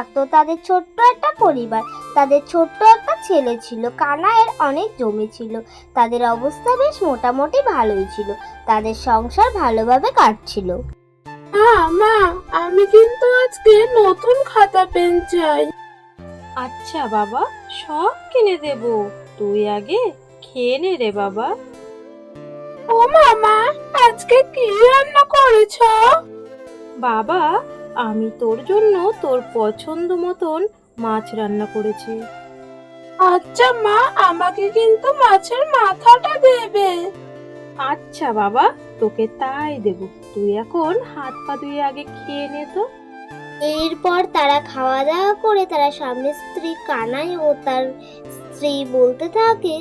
থাকতো তাদের ছোট্ট একটা পরিবার। তাদের ছোট্ট একটা ছেলে ছিল। কানাইয়ের অনেক জমি ছিল। তাদের অবস্থা বেশ মোটামুটি ভালোই ছিল। তাদের সংসার ভালোভাবে কাটছিল। মা মা আমি কিন্তু আজকে নতুন খাতা পেন চাই। আচ্ছা বাবা সব কিনে দেব। তুই আগে খেয়ে নে রে বাবা। ও মামা আজকে কি রান্না করেছ? বাবা আমি তোর জন্য তোর পছন্দ মতন মাছ রান্না করেছি। আচ্ছা মা আমাকে কিন্তু মাছের মাথাটা দেবে। আচ্ছা বাবা তোকে তাই দেব। তুই এখন হাত পা ধুয়ে আগে খেয়ে নে তো। এরপর তারা খাওয়া দাওয়া করে তারা স্বামী স্ত্রী কানাই ও তার স্ত্রী বলতে থাকে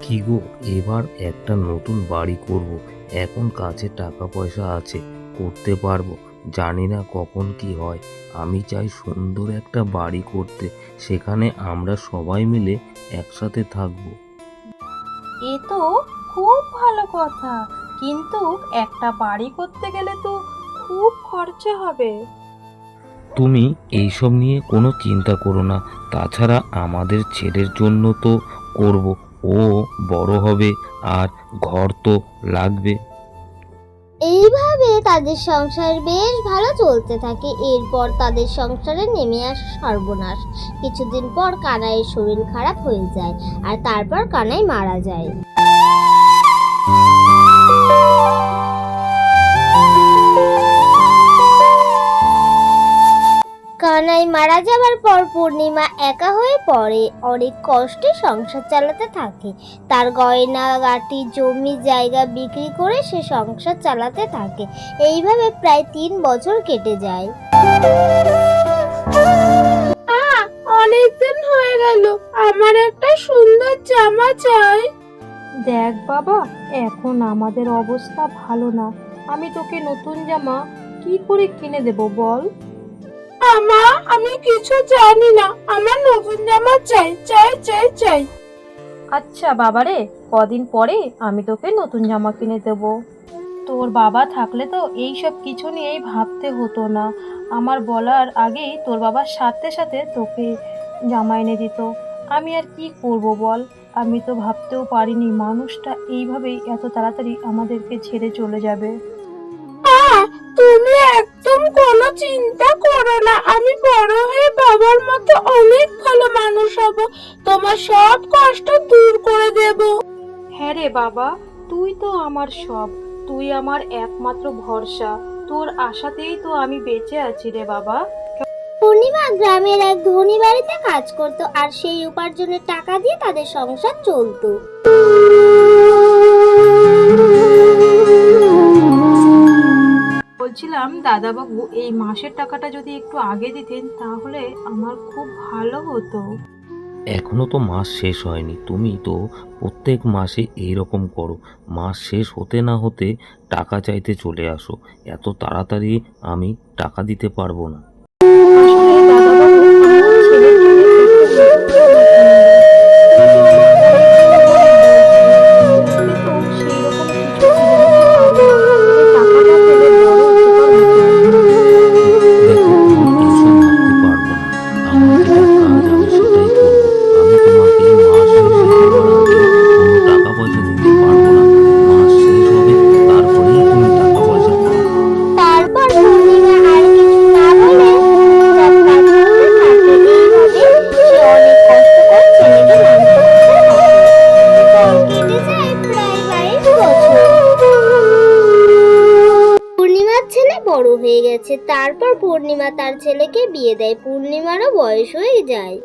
কি গো এবার একটা নতুন বাড়ি করব। এখন কাছে টাকা পয়সা আছে করতে পারব। জানি না কখন কি হয়। আমি চাই সুন্দর একটা বাড়ি করতে সেখানে আমরা সবাই মিলে একসাথে থাকব। এ তো খুব ভালো কথা। কিন্তু একটা বাড়ি করতে গেলে তো খুব খরচা হবে। তুমি এইসব নিয়ে কোনো চিন্তা করো না। তাছাড়া আমাদের ছেলের জন্য তো করব। ও বড় হবে আর ঘর তো লাগবে। এইভাবে তাদের সংসার বেশ ভালো চলতে থাকে। এরপর তাদের সংসারে নেমে আসে সর্বনাশ। কিছুদিন পর কানাইয়ের শরীর খারাপ হয়ে যায় আর তারপর কানাই মারা যায়। কানাই মারা যাবার পর পূর্ণিমা একা হয়ে পড়ে। অনেক কষ্টে সংসার চালাতে থাকে। তার গয়না গাটি জমি জায়গা বিক্রি করে সে সংসার চালাতে থাকে। এইভাবে প্রায় তিন বছর কেটে যায়। আ অনেকদিন হয়ে গেল। আমার একটা সুন্দর জামা চাই। দেখ বাবা এখন আমাদের অবস্থা ভালো না। আমি তোকে নতুন জামা কি করে কিনে দেব বল? আমা, আমি কিছু জানি না। আমার নতুন জামা চাই চাই চাই চাই। আচ্ছা বাবারে, কদিন পরে আমি তোকে নতুন জামা কিনে দেব। তোর বাবা থাকলে তো এই সব কিছু নিয়েই ভাবতে হতো না। আমার বলার আগেই তোর বাবার সাথে সাথে তোকে জামা এনে দিত। আমি আর কি করব বল? আমি তো ভাবতেও পারিনি মানুষটা এইভাবেই এত তাড়াতাড়ি আমাদেরকে ছেড়ে চলে যাবে। মতো অনেক ভালো মানুষ হব। তোমার সব কষ্ট দূর করে দেব। হ্যাঁ রে বাবা তুই তো আমার সব। তুই আমার একমাত্র ভরসা। তোর আশাতেই তো আমি বেঁচে আছি রে বাবা। পূর্ণিমা গ্রামের এক ধনী বাড়িতে কাজ করত আর সেই উপার্জনের টাকা দিয়ে তাদের সংসার চলতো। বলছিলাম দাদাবাবু এই মাসের টাকাটা যদি একটু আগে দিতেন তাহলে আমার খুব ভালো হতো। এখনও তো মাস শেষ হয়নি। তুমি তো প্রত্যেক মাসে এই রকম করো। মাস শেষ হতে না হতে টাকা চাইতে চলে আসো। এত তাড়াতাড়ি আমি টাকা দিতে পারব না। হয়ে গেছে। তারপর পূর্ণিমা তার ছেলেকে বিয়ে দেয়। পূর্ণিমারও বয়স হয়ে যায়।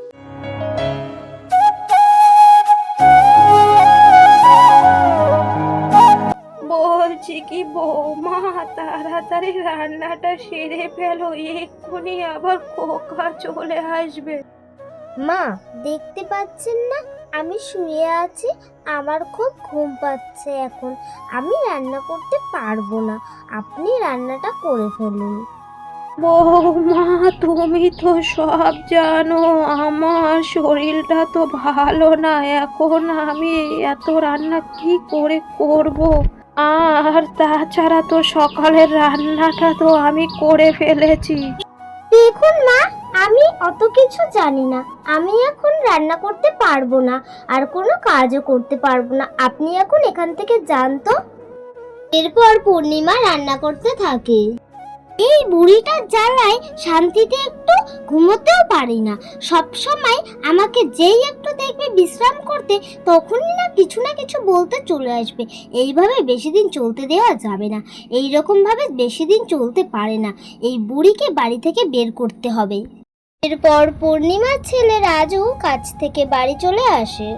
বলছি কি বৌমা তাড়াতাড়ি রান্নাটা সেরে ফেলো এক্ষুনি আবার খোকা চলে আসবে। মা দেখতে পাচ্ছেন না? আমি শুয়ে আছি আমার খুব ঘুম পাচ্ছে এখন। আমি রান্না করতে পারব না আপনি রান্নাটা করে ফেলুন। বৌমা তুমি তো সব জানো আমার শরীরটা তো ভালো না এখন আমি এত রান্না কি করে করব? আর তাছাড়া তো সকালের রান্নাটা তো আমি করে ফেলেছি। দেখুন মা আমি অত কিছু জানি না। আমি এখন রান্না করতে পারব না, আর কোনো কাজও করতে পারব না। আপনি এখন এখান থেকে যান তো। এরপর পূর্ণিমা রান্না করতে থাকে। এই বুড়িটার জ্বালায় শান্তিতে একটু ঘুমোতেও পারি না। সব সময় আমাকে যেই একটু দেখবে বিশ্রাম করতে, তখনই না কিছু না কিছু বলতে চলে আসবে। এইভাবে বেশি দিন চলতে দেওয়া যাবে না। এই রকম ভাবে বেশি দিন চলতে পারে না। এই বুড়িকে বাড়ি থেকে বের করতে হবে। এরপর পূর্ণিমার ছেলে রাজু কাছ থেকে বাড়ি চলে আসে।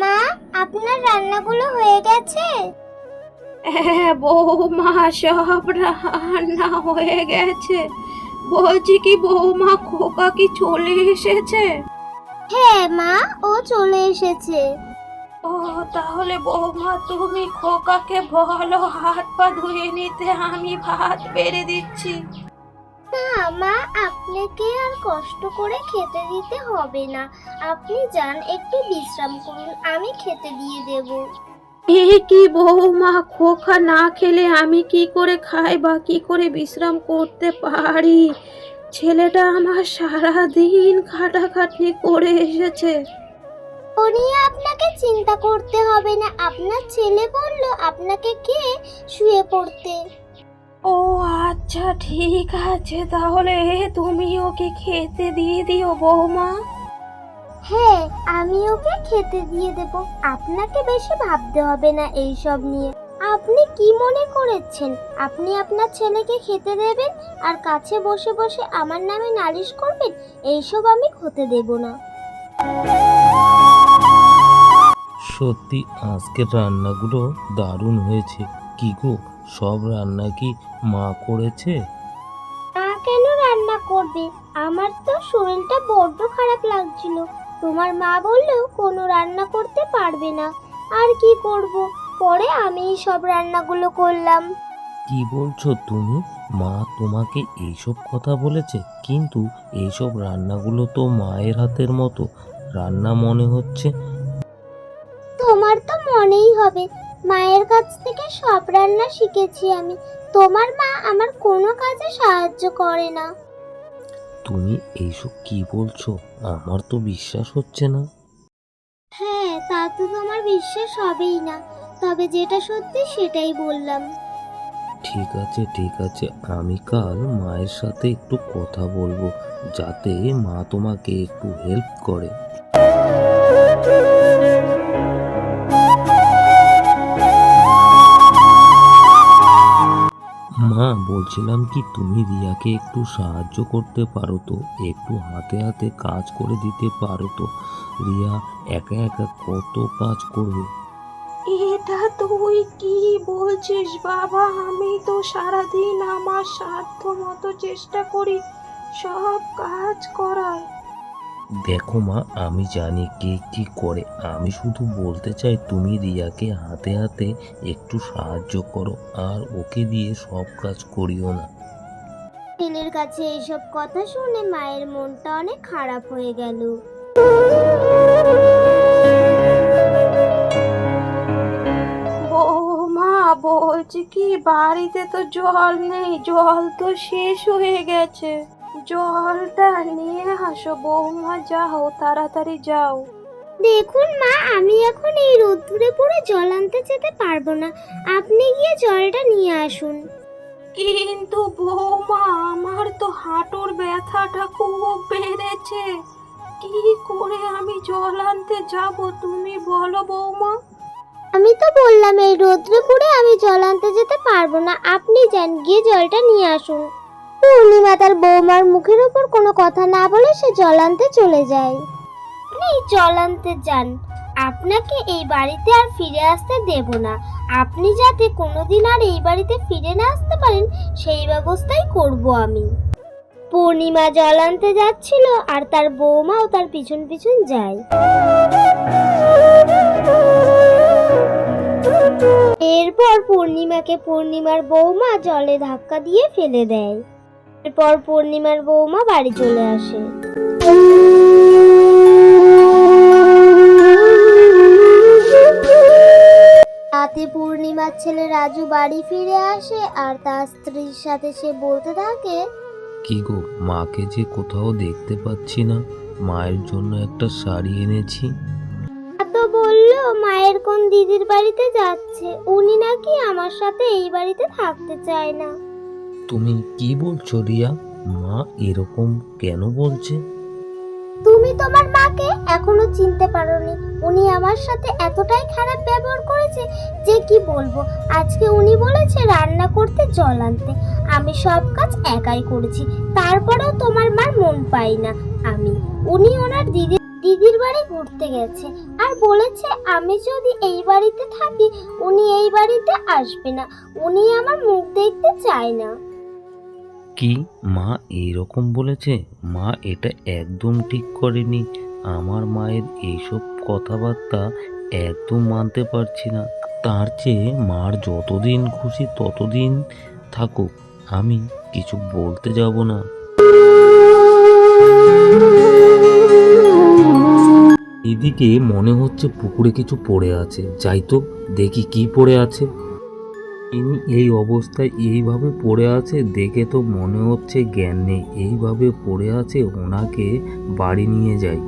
মা আপনার রান্নাগুলো হয়ে গেছে? হ্যাঁ বৌমা সব রান্না হয়ে গেছে। বলছি কি বৌমা খোকা কি চলে এসেছে? হ্যাঁ মা ও চলে এসেছে। ও তাহলে বৌমা তুমি খোকাকে বলো হাত পা ধুয়ে নিতে আমি ভাত বেড়ে দিচ্ছি। না মা আপনাকে আর কষ্ট করে খেতে দিতে হবে না। আপনি যান একটু বিশ্রাম করুন আমি খেতে দিয়ে দেব। এ কি বৌমা খোকা না খেলে আমি কি করে খাই বা কি করে বিশ্রাম করতে পারি? ছেলেটা আমার সারা দিন খাটাখাটনি করে এসেছে। ও নিয়ে আপনাকে চিন্তা করতে হবে না। আপনার ছেলে বলল আপনাকে কে শুয়ে পড়তে? ও আচ্ছা ঠিক আছে তাহলে। তুমি ওকে খেতে দিয়ে দিও বৌমা। হ্যাঁ আমি ওকে খেতে দিয়ে দেব। আপনাকে বেশি ভাবতে হবে না এই সব নিয়ে। আপনি কি মনে করেছেন? আপনি আপনার ছেলেকে খেতে দেবেন আর কাছে বসে বসে আমার নামে নালিশ করবেন? এইসব আমি হতে দেব না। সত্যি আজকের রান্নাগুলো দারুণ হয়েছে। কি গো সব রান্না কি মা করেছে? মা কেন রান্না করবে? আমার তো শরীরটা বড্ড খারাপ লাগছিল। তোমার মা বললেও কোনো রান্না করতে পারবে না। আর কি করব? পরে আমি সব রান্নাগুলো করলাম। কি বলছো তুমি? মা তোমাকে এইসব কথা বলেছে কিন্তু এইসব রান্নাগুলো তো মায়ের হাতের মতো। রান্না মনে হচ্ছে তোমার তো মনেই হবে। মায়ের কাছ থেকে সব রান্না শিখেছি আমি। তোমার মা আমার কোনো কাজে সাহায্য করে না। তুমি এইসব কি বলছো? আমার তো বিশ্বাস হচ্ছে না। হ্যাঁ তা তো তোমার বিশ্বাস হবেই না। তবে যেটা সত্যি সেটাই বললাম। ঠিক আছে ঠিক আছে। আমি কাল মায়ের সাথে একটু কথা বলব যাতে মা তোমাকে একটু হেল্প করে। মা বলছিলাম কি তুমি রিয়াকে একটু সাহায্য করতে পারো তো? একটু হাতে হাতে কাজ করে দিতে পারো তো? রিয়া একা একা কত কাজ করবে? এটা তুই কি বলছিস বাবা? আমি তো সারাদিন আমার সাধ্য মতো চেষ্টা করি সব কাজ করার। দেখো মা আমি জানি কে কি করে। আমি শুধু বলতে চাই তুমি রিয়াকে হাতে হাতে একটু সাহায্য করো আর ওকে দিয়ে সব কাজ করিও না। ছেলের কাছে এইসব কথা শুনে মায়ের মনটা অনেক খারাপ হয়ে গেল। বৌমা বলছি কি বাড়িতে তো জল নেই জল তো শেষ হয়ে গেছে। জলটা নিয়ে আসো বৌমা যাও তাড়াতাড়ি যাও। দেখুন মা আমি এখন এই রোদ্দুরে পড়ে জল আনতে যেতে পারব না। আপনি গিয়ে জলটা নিয়ে আসুন। কিন্তু বৌমা আমার তো হাঁটুর ব্যথাটা খুব বেড়েছে। কি করে আমি জল আনতে যাব তুমি বলো বৌমা। আমি তো বললাম এই রোদ্রে পড়ে আমি জল আনতে যেতে পারব না। আপনি যান গিয়ে জলটা নিয়ে আসুন। পূর্ণিমা তার বৌমার মুখের উপর কোনো কথা না বলে সে জল আনতে চলে যায়। আপনি জল আনতে যান। আপনাকে এই বাড়িতে আর ফিরে আসতে দেব না। আপনি যাতে কোনোদিন আর এই বাড়িতে ফিরে না আসতে পারেন, সেই ব্যবস্থাই করব আমি। পূর্ণিমা জল আনতে যাচ্ছিল আর তার বৌমাও তার পিছন পিছন যায়। এরপর পূর্ণিমাকে পূর্ণিমার বৌমা জলে ধাক্কা দিয়ে ফেলে দেয়। এরপর পূর্ণিমার বৌমা বাড়ি চলে আসে। রাতে পূর্ণিমার ছেলে রাজু বাড়ি ফিরে আসে আর তার স্ত্রীর সাথে সে বলতে থাকে কি গো মাকে যে কোথাও দেখতে পাচ্ছি না। মায়ের জন্য একটা শাড়ি এনেছি। তো বলল মায়ের কোন দিদির বাড়িতে যাচ্ছে? উনি নাকি আমার সাথে এই বাড়িতে থাকতে চায় না। তুমি কি বলছো রিয়া মা এরকম কেন বলছে? তুমি তোমার মাকে এখনও চিনতে পারোনি। উনি আমার সাথে এতটাই খারাপ ব্যবহার করেছে যে কি বলব? আজকে উনি বলেছে রান্না করতে জল আনতে। আমি সব কাজ একাই করেছি। তারপরেও তোমার মার মন পাই না। আমি, উনি ওনার দিদি, দিদির বাড়ি ঘুরতে গেছে। আর বলেছে আমি যদি এই বাড়িতে থাকি, উনি এই বাড়িতে আসবে না। উনি আমার মুখ দেখতে চায় না। কি? মা এইরকম বলেছে? মা এটা একদম ঠিক করেনি। আমার মায়ের এইসব কথাবার্তা একদম মানতে পারছি না। তার চেয়ে মার যতদিন খুশি ততদিন থাকুক। আমি কিছু বলতে যাব না। এদিকে মনে হচ্ছে পুকুরে কিছু পড়ে আছে। যাই তো, দেখি কি পড়ে আছে। ইনি এই অবস্থায় এইভাবে পড়ে আছে দেখে তো মনে হচ্ছে জ্ঞান নেই। এইভাবে পড়ে আছে ওনাকে বাড়ি নিয়ে যাই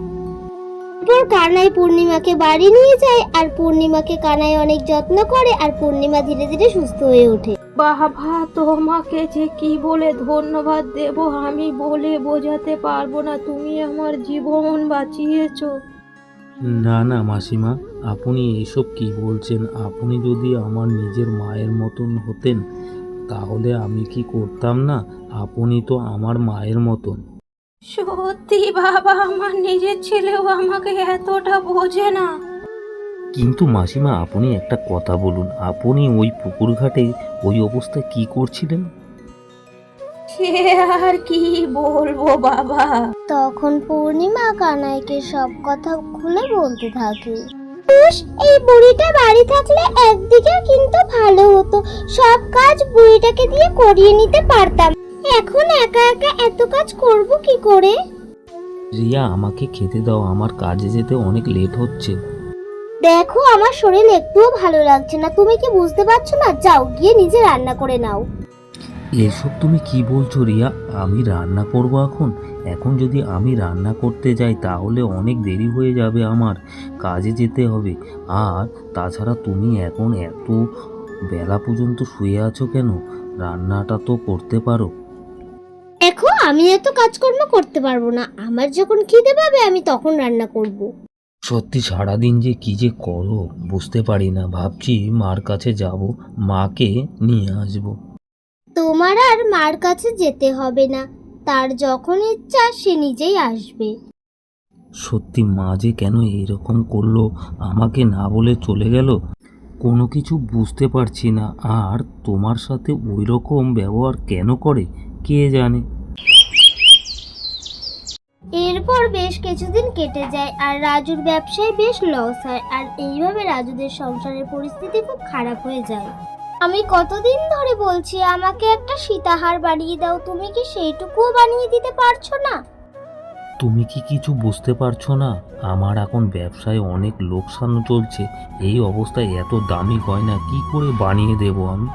এরপর কানাই পূর্ণিমাকে বাড়ি নিয়ে যায় আর পূর্ণিমাকে কানাই অনেক যত্ন করে আর পূর্ণিমা ধীরে ধীরে সুস্থ হয়ে ওঠে। বাবা তোমাকে যে কি বলে ধন্যবাদ দেব আমি বলে বোঝাতে পারব না। তুমি আমার জীবন বাঁচিয়েছো। না না মাসিমা আপনি এসব কি বলছেন? আপনি যদি আমার নিজের মায়ের মতন হতেন তাহলে আমি কি করতাম না? আপনি তো আমার মায়ের মতন। সত্যি বাবা আমার নিজের ছেলেও আমাকে এতটা বোঝে না। কিন্তু মাসিমা আপনি একটা কথা বলুন। আপনি ওই পুকুর ঘাটে ওই অবস্থায় কি করছিলেন? সে আর কি বলব বাবা? তখন পূর্ণিমা কানাইকে সব কথা খুলে বলতে থাকে। "ইস, এই বুড়িটা বাড়ি থাকলে একদিকে কিন্তু ভালো হতো। সব কাজ বুড়িটাকে দিয়ে করিয়ে নিতে পারতাম। এখন একা একা এত কাজ করব কি করে? রিয়া আমাকে খেতে দাও। আমার কাজে যেতে অনেক লেট হচ্ছে। দেখো আমার শরীর একটুও ভালো লাগছে না। তুমি কি বুঝতে পারছ না? যাও গিয়ে নিজে রান্না করে নাও। এসব তুমি কি বলছো রিয়া? আমি রান্না করব এখন। এখন যদি আমি রান্না করতে যাই তাহলে অনেক দেরি হয়ে যাবে আমার। কাজে যেতে হবে। আর তাছাড়া তুমি এখন এত বেলা পর্যন্ত শুয়ে আছো কেন? রান্নাটা তো করতে পারো। দেখো আমি এত কাজকর্ম করতে পারব না। আমার যখন খিদে পাবে আমি তখন রান্না করব। সত্যি সারাদিন যে কি যে করো বুঝতে পারি না। ভাবছি মার কাছে যাব মাকে নিয়ে আসব। তোমার আর মার কাছে যেতে হবে না। তার যখন ইচ্ছা সে নিজেই আসবে। সত্যি মা যে কেন এরকম করল আমাকে না বলে চলে গেল কোনো কিছু বুঝতে পারছি না। আর তোমার সাথে ওই রকম ব্যবহার কেন করে কে জানে? এরপর বেশ কিছুদিন কেটে যায় আর রাজুর ব্যবসায় বেশ লস হয় আর এইভাবে রাজুদের সংসারের পরিস্থিতি খুব খারাপ হয়ে যায়। আমি কতদিন ধরে বলছি আমাকে একটা সীতাহার বানিয়ে দাও। তুমি কি সেইটুকুও বানিয়ে দিতে পারছ না? তুমি কি কিছু বুঝতে পারছ না? আমার এখন ব্যবসায় অনেক লোকসান চলছে। এই অবস্থায় এত দামি গয়না কি করে বানিয়ে দেব আমি?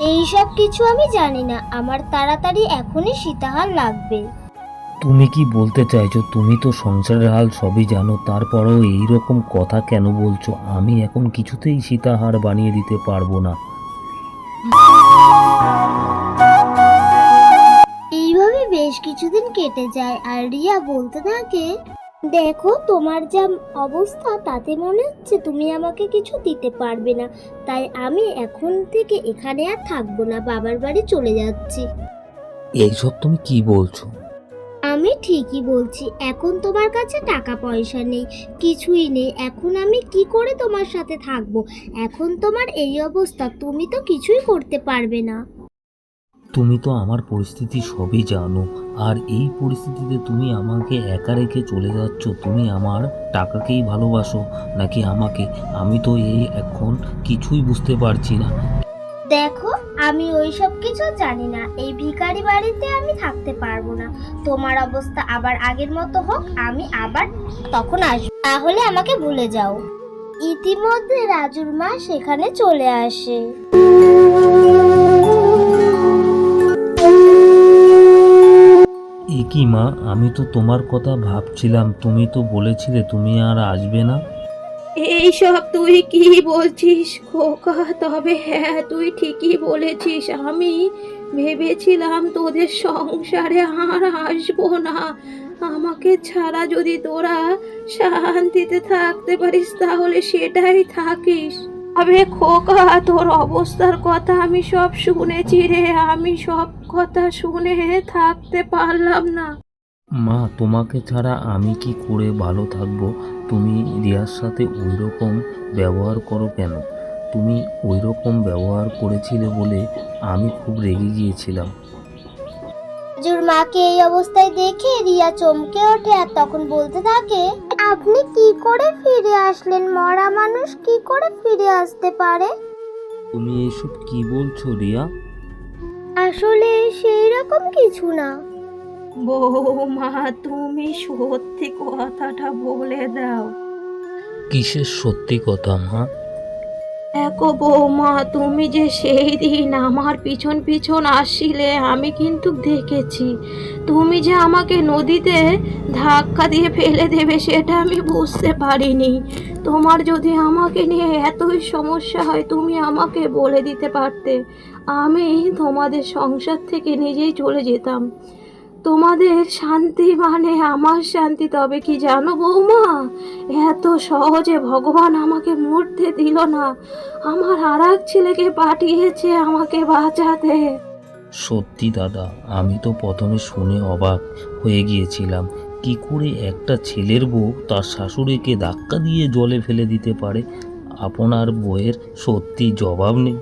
এই সব কিছু আমি জানি না। আমার তাড়াতাড়ি এখনই সীতাহার লাগবে। তুমি কি বলতে চাইছো? তুমি তো সংসারের হাল সবই জানো। তারপরেও এই রকম কথা কেন বলছো? আমি এখন কিছুতেই সীতাহার বানিয়ে দিতে পারব না। এইভাবে বেশ কিছুদিন কেটে যায়। আর রিয়া বলতে থাকে দেখো তোমার যা অবস্থা তাতে মনে হচ্ছে তুমি আমাকে কিছু দিতে পারবে না। তাই আমি এখন থেকে এখানে আর থাকব না। বাবার বাড়ি চলে যাচ্ছি। এইসব তুমি কি বলছো? আমি ঠিকই বলছি এখন তোমার কাছে টাকা পয়সা নেই কিছুই নেই এখন আমি কি করে তোমার সাথে থাকব? এখন তোমার এই অবস্থা তুমি তো কিছুই করতে পারবে না। তুমি তো আমার পরিস্থিতি সবই জানো আর এই পরিস্থিতিতে তুমি আমাকে একা রেখে চলে যাচ্ছ তুমি আমার টাকাকেই ভালোবাসো নাকি আমাকে? আমি তো এই এখন কিছুই বুঝতে পারছি না। দেখো আমি ওইসব কিছু জানি না। এই ভিখারি বাড়িতে আমি থাকতে পারব না। তোমার অবস্থা আবার আগের মতো হোক, আমি আবার তখন আসব। তাহলে আমাকে ভুলে যাও। ইতিমধ্যে রাজুর মা সেখানে চলে আসে। কি মা, আমি তো তোমার কথা ভাবছিলাম। তুমি তো বলেছিলে তুমি আর আসবে না। এইসব তুই কি বলছিস খোকা? তবে হ্যাঁ তুই ঠিকই বলেছিস। আমি ভেবেছিলাম তোদের সংসারে আর আসব না। আমাকে ছাড়া যদি তোরা শান্তিতে থাকতে পারিস, তাহলে সেটাই থাকিস। তবে খোকা, তোর অবস্থার কথা আমি সব শুনেছি রে। আমি সব কথা শুনে থাকতে পারলাম না। মা তোমাকে ছাড়া আমি কি করে ভালো থাকব? তুমি রিয়ার সাথে ওই রকম ব্যবহার করো কেন? তুমি ওই রকম ব্যবহার করেছিলে বলে আমি খুব রেগে গিয়েছিলাম। রাজুর মাকে এই অবস্থায় দেখে রিয়া চমকে ওঠে আর তখন বলতে থাকে আপনি কি করে ফিরে আসলেন? মরা মানুষ কি করে ফিরে আসতে পারে? তুমি এসব কি বলছো রিয়া? আসলে সেই রকম কিছু না। বৌমা তুমি সত্যি কথাটা বলে দাও। কিসের সত্যি কথা মা? দেখো বৌমা তুমি যে সেই দিন আমার পিছন পিছন আসছিলে আমি কিন্তু দেখেছি। তুমি যে আমাকে নদীতে ধাক্কা দিয়ে ফেলে দেবে সেটা আমি বুঝতে পারিনি। তোমার যদি আমাকে নিয়ে এতই সমস্যা হয় তুমি আমাকে বলে দিতে পারতে। আমি তোমাদের সংসার থেকে নিজেই চলে যেতাম। তোমাদের শান্তি মানে আমার শান্তি, তবে কি জানো বৌমা? এত সহজে ভগবান আমাকে মরতে দিল না। আমার আর এক ছেলেকে পাঠিয়েছে আমাকে বাঁচাতে। সত্যি দাদা, আমি তো প্রথমে শুনে অবাক হয়ে গিয়েছিলাম। কি করে একটা ছেলের বউ তার শাশুড়িকে ধাক্কা দিয়ে জলে ফেলে দিতে পারে? আপনার বইয়ের সত্যি জবাব নেই।